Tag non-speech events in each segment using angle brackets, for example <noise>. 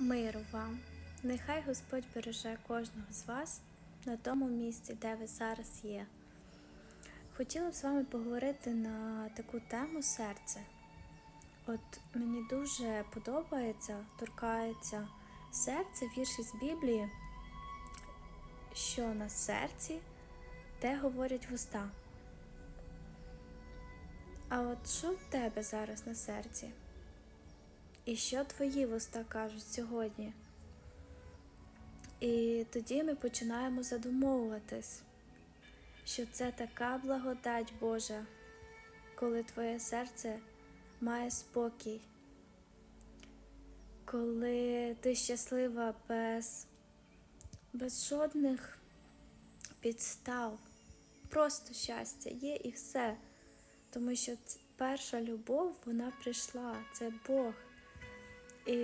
Миру вам! Нехай Господь береже кожного з вас на тому місці, де ви зараз є. Хотіла б з вами поговорити на таку тему серце. От мені дуже подобається, торкається серце, вірші з Біблії, що на серці, те говорять вуста. А от що в тебе зараз на серці? І що твої вуста кажуть сьогодні? І тоді ми починаємо задумовуватись, що це така благодать Божа, коли твоє серце має спокій, коли ти щаслива без, без жодних підстав, просто щастя є і все. Тому що перша любов, вона прийшла, це Бог. І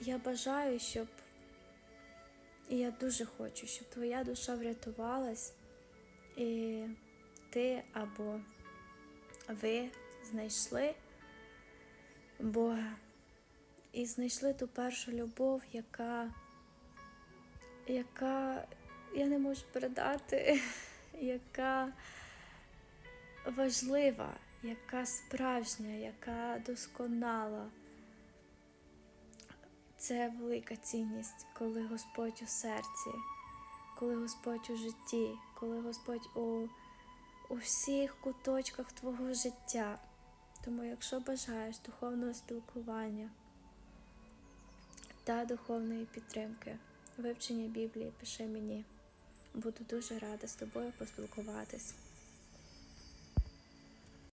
я бажаю, щоб і я дуже хочу, щоб твоя душа врятувалась, і ти або ви знайшли Бога і знайшли ту першу любов, яка, яка я не можу передати, <laughs> яка важлива, яка справжня, яка досконала. Це велика цінність, коли Господь у серці, коли Господь у житті, коли Господь у, у всіх куточках твого життя. Тому, якщо бажаєш духовного спілкування та духовної підтримки, вивчення Біблії, пиши мені. Буду дуже рада з тобою поспілкуватись.